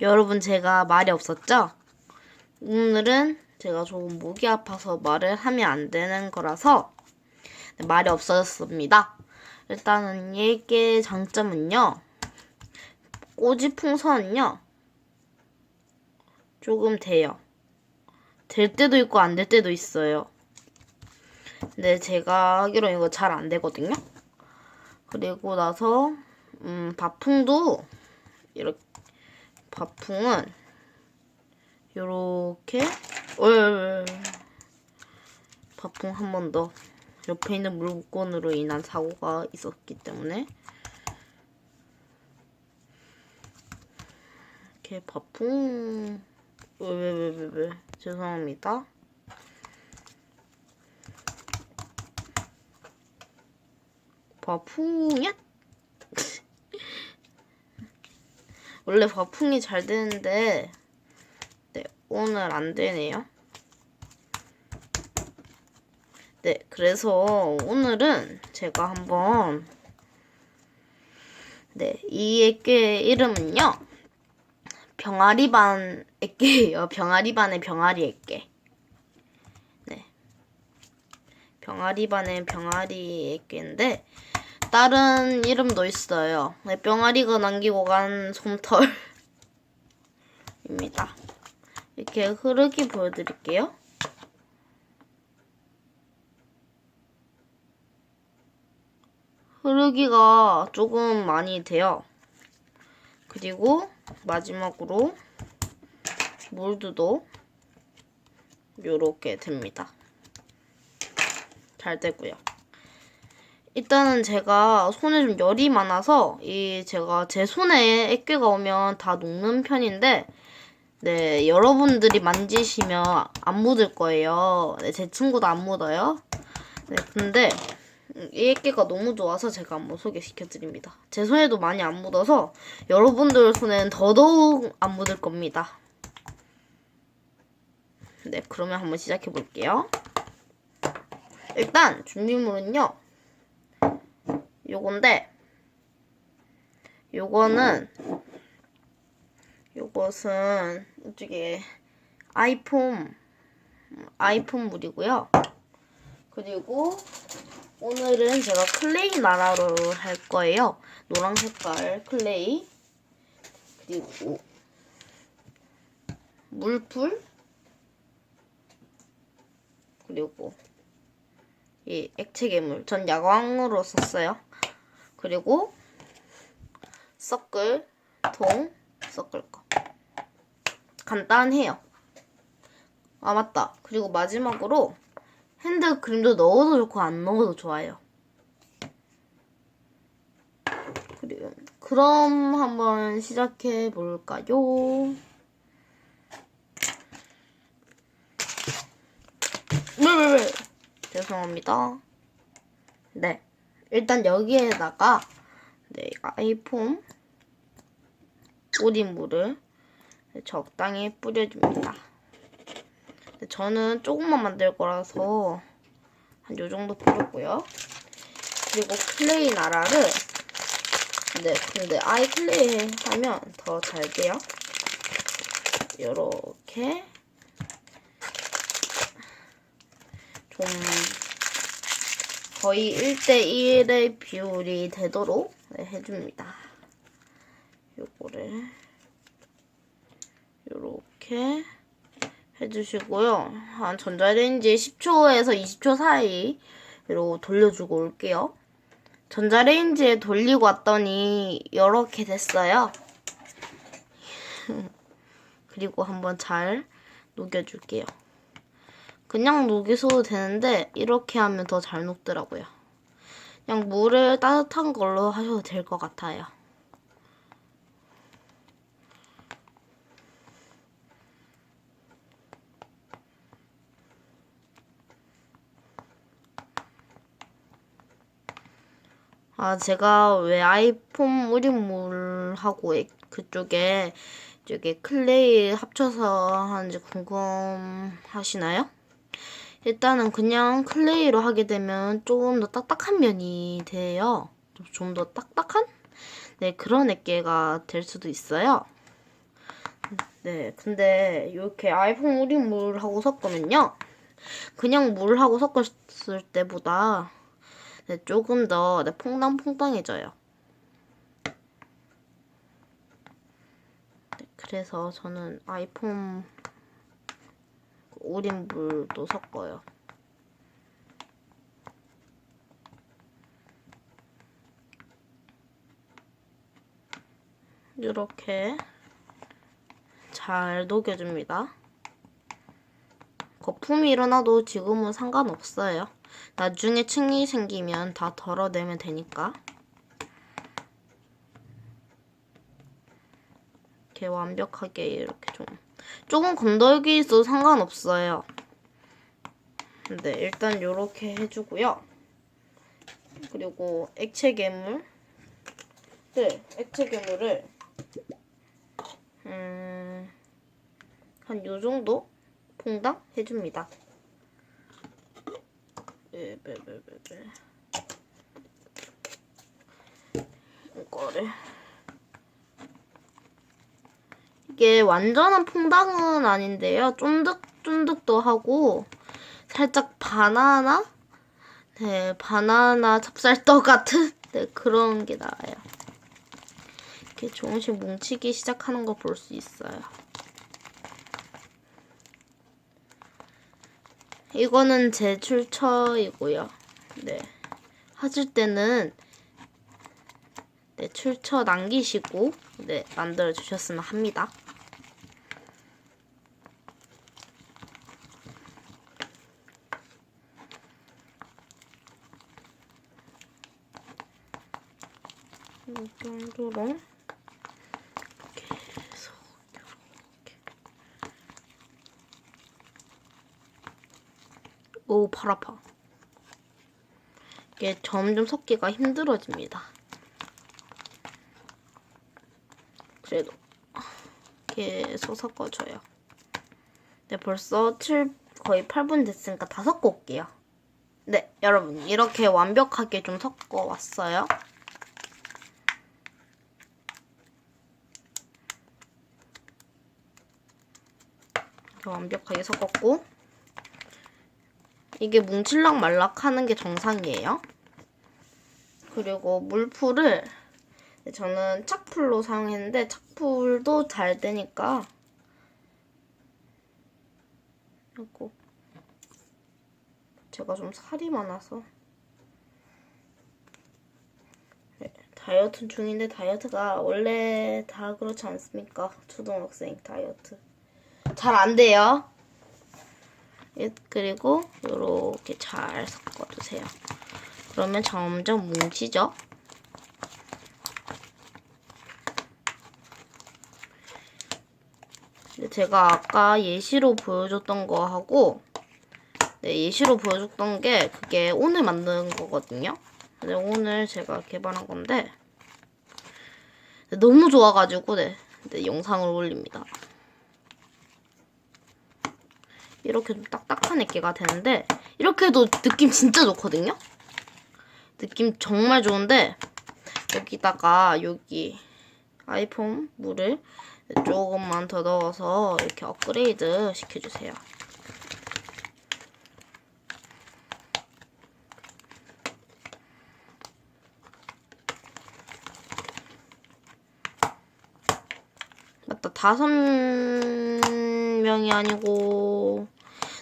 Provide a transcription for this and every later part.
여러분 제가 말이 없었죠? 오늘은 제가 조금 목이 아파서 말을 하면 안 되는 거라서 네, 말이 없어졌습니다. 일단은 얘의 장점은요. 꼬지 풍선은요. 조금 돼요. 될 때도 있고 안 될 때도 있어요. 근데 제가 하기로 이거 잘 안 되거든요. 그리고 나서 음, 바풍도 이렇게 바풍은 요렇게 어, 바풍 한 번 더. 옆에 있는 물건으로 인한 사고가 있었기 때문에 이렇게 바풍 죄송합니다. 바풍이야? 원래 바풍이 잘 되는데 네, 오늘 안 되네요. 네, 그래서 오늘은 제가 한번 네, 이 액계 이름은요. 병아리 반 액계예요. 병아리 반의 병아리 액계. 네. 병아리 반의 병아리 액계인데 다른 이름도 있어요. 네, 병아리가 남기고 간 솜털입니다. 이렇게 흐르기 보여드릴게요. 흐르기가 조금 많이 돼요. 그리고 마지막으로 몰드도 이렇게 됩니다. 잘 되고요. 일단은 제가 손에 좀 열이 많아서 이 제가 제 손에 액괴가 오면 다 녹는 편인데 네 여러분들이 만지시면 안 묻을 거예요. 네, 제 친구도 안 묻어요. 네 근데 이 액괴가 너무 좋아서 제가 한번 소개시켜 드립니다. 제 손에도 많이 안 묻어서 여러분들 손에는 더더욱 안 묻을 겁니다. 네 그러면 한번 시작해 볼게요. 일단 준비물은요. 요건데 요거는 요것은 이쪽에 아이폰 아이폰 물이고요. 그리고 오늘은 제가 클레이 나라로 할 거예요. 노란 색깔 클레이 그리고 물풀 그리고 이 액체 괴물 전 야광으로 썼어요. 그리고 섞을 통 섞을 거 간단해요. 아 맞다. 그리고 마지막으로 핸드 그림도 넣어도 좋고 안 넣어도 좋아요. 그리고 그럼 한번 시작해 볼까요? 죄송합니다. 네. 일단 여기에다가 네, 아이폰 우린물을 적당히 뿌려줍니다. 저는 조금만 만들 거라서 한 요 정도 뿌렸고요. 그리고 클레이 나라를 네, 근데 아이 클레이 하면 더 잘 돼요. 요렇게 좀 거의 1대1의 비율이 되도록 네, 해줍니다. 요거를 요렇게 해주시고요. 한 전자레인지 10초에서 20초 사이로 돌려주고 올게요. 전자레인지에 돌리고 왔더니 이렇게 됐어요. 그리고 한번 잘 녹여줄게요. 그냥 녹이셔도 되는데 이렇게 하면 더 잘 녹더라고요. 그냥 물을 따뜻한 걸로 하셔도 될 것 같아요. 아, 제가 왜 아이폰 우린물하고 그쪽에 저게 클레이 합쳐서 하는지 궁금하시나요? 일단은 그냥 클레이로 하게 되면 조금 더 딱딱한 면이 돼요. 좀 더 딱딱한? 네, 그런 액계가 될 수도 있어요. 네, 근데 이렇게 아이폰 우린 물하고 섞으면요. 그냥 물하고 섞었을 때보다 네, 조금 더 네, 퐁당퐁당해져요. 네, 그래서 저는 아이폰 우린 물도 섞어요. 이렇게 잘 녹여줍니다. 거품이 일어나도 지금은 상관없어요. 나중에 층이 생기면 다 덜어내면 되니까. 이렇게 완벽하게 이렇게 좀 조금 건더기 있어도 상관없어요. 네, 일단 이렇게 해주고요. 그리고 액체 괴물, 네, 액체 괴물을 음, 한 요 정도 퐁당 해줍니다. 네, 베베베베베. 이거를 이게 완전한 퐁당은 아닌데요. 쫀득쫀득도 하고 살짝 바나나, 네, 바나나 찹쌀떡 같은 네, 그런 게 나와요. 이렇게 조금씩 뭉치기 시작하는 거 볼 수 있어요. 이거는 제 출처이고요. 네. 하실 때는 네, 출처 남기시고 네, 만들어 주셨으면 합니다. 이 정도로 계속 이렇게 오, 팔 아파. 이게 점점 섞기가 힘들어집니다. 그래도 계속 섞어줘요. 네, 벌써 7, 거의 8분 됐으니까 다 섞어 올게요. 네, 여러분 이렇게 완벽하게 좀 섞어 왔어요. 이렇게 완벽하게 섞었고 이게 뭉칠락 말락 하는 게 정상이에요. 그리고 물풀을 저는 착풀로 사용했는데 착풀도 잘 되니까 그리고 제가 좀 살이 많아서 네, 다이어트 중인데 다이어트가 원래 다 그렇지 않습니까? 초등학생 다이어트 잘 안 돼요. 예, 그리고 이렇게 잘 섞어주세요. 그러면 점점 뭉치죠? 제가 아까 예시로 보여줬던 거하고 네, 예시로 보여줬던 게 그게 오늘 만든 거거든요. 근데 오늘 제가 개발한 건데 네, 너무 좋아가지고 네, 네, 영상을 올립니다. 이렇게 좀 딱딱한 액기가 되는데 이렇게 해도 느낌 진짜 좋거든요. 느낌 정말 좋은데 여기다가 여기 아이폰 물을 조금만 더 넣어서 이렇게 업그레이드 시켜주세요. 맞 다 다섯 명이 아니고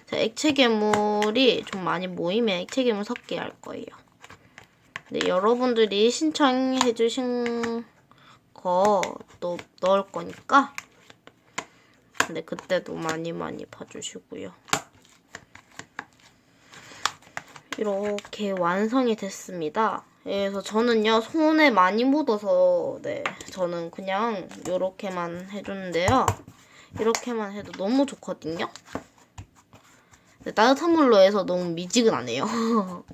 자, 액체 괴물이 좀 많이 모이면 액체 괴물 섞게 할 거예요. 네, 여러분들이 신청해 주신 거 또 넣을 거니까 근데 그때도 많이 많이 봐주시고요. 이렇게 완성이 됐습니다. 그래서 저는요 손에 많이 묻어서 네 저는 그냥 이렇게만 해줬는데요. 이렇게만 해도 너무 좋거든요. 네, 따뜻한 물로 해서 너무 미지근하네요.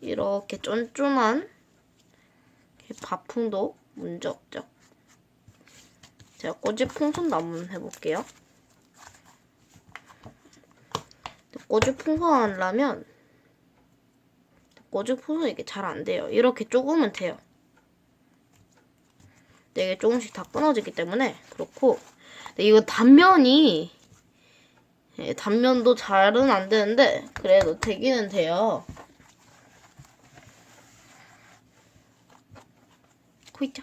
이렇게 쫀쫀한 밥풍도 문제 없죠. 제가 꼬지 풍선도 한번 해볼게요. 꼬지 풍선 하려면 꼬지 풍선 이게 잘 안 돼요. 이렇게 조금은 돼요. 네, 이게 조금씩 다 끊어지기 때문에 그렇고 네, 이거 단면이 예, 단면도 잘은 안 되는데 그래도 되기는 돼요. 코 있죠?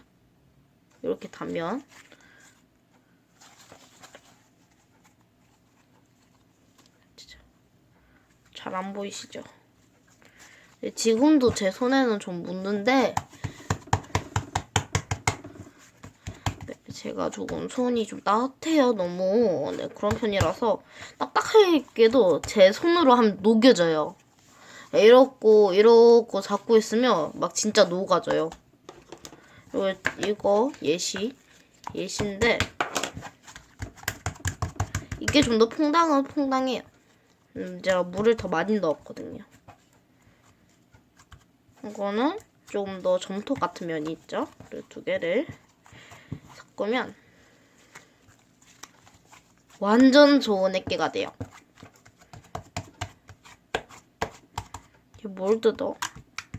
이렇게 단면 잘 안 보이시죠? 네, 지금도 제 손에는 좀 묻는데 네, 제가 조금 손이 좀 따뜻해요 너무. 네, 그런 편이라서 딱딱하게도 제 손으로 하면 녹여져요. 네, 이렇고 이렇고 잡고 있으면 막 진짜 녹아져요. 이거, 이거 예시 예시인데 이게 좀 더 퐁당은 퐁당해요 음, 제가 물을 더 많이 넣었거든요 이거는 조금 더 점토 같은 면이 있죠. 그 두 개를 섞으면 완전 좋은 액기가 돼요. 이게 뭘 뜯어?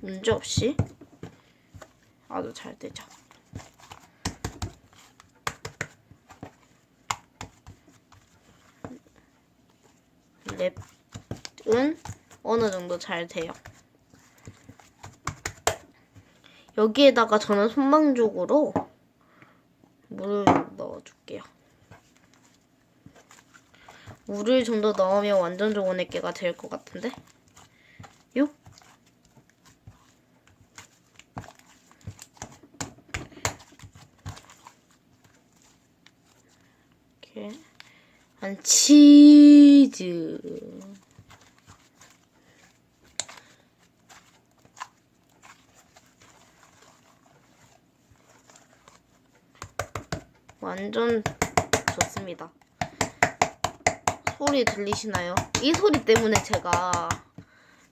문제 없이 아주 잘 되죠. 랩은 어느 정도 잘 돼요. 여기에다가 저는 손망죽으로 물을 넣어줄게요. 물을 좀 더 넣으면 완전 좋은 액계가 될 것 같은데? 요? 이렇게 한 치즈 완전 좋습니다. 소리 들리시나요? 이 소리 때문에 제가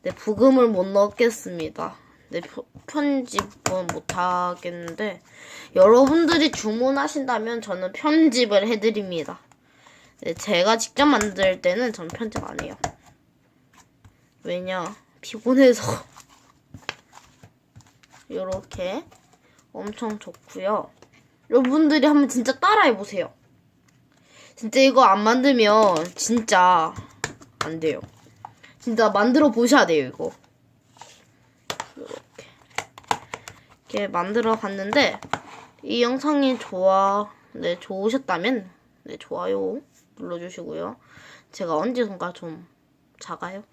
네, 부금을 못 넣겠습니다. 네, 표- 편집은 못 하겠는데 여러분들이 주문하신다면 저는 편집을 해드립니다. 네, 제가 직접 만들 때는 전 편집 안 해요. 왜냐 피곤해서 이렇게 엄청 좋고요. 여러분들이 한번 진짜 따라해 보세요. 진짜 이거 안 만들면 진짜 안 돼요. 진짜 만들어 보셔야 돼요, 이거. 이렇게. 이렇게 만들어 봤는데 이 영상이 좋아 네, 좋으셨다면 네, 좋아요 눌러 주시고요. 제가 언제 손가 좀 작아요.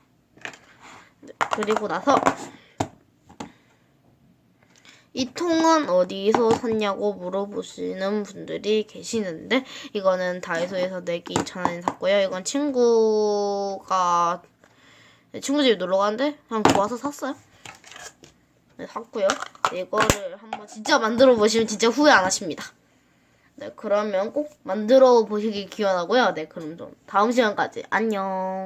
네, 그리고 나서 이 통은 어디서 샀냐고 물어보시는 분들이 계시는데 이거는 다이소에서 4개 2,000원에 샀고요. 이건 친구가 네, 친구 집에 놀러 갔는데 그냥 좋아서 샀어요. 네, 샀고요. 이거를 한번 진짜 만들어 보시면 진짜 후회 안 하십니다. 네, 그러면 꼭 만들어 보시길 기원하고요. 네, 그럼 좀 다음 시간까지 안녕.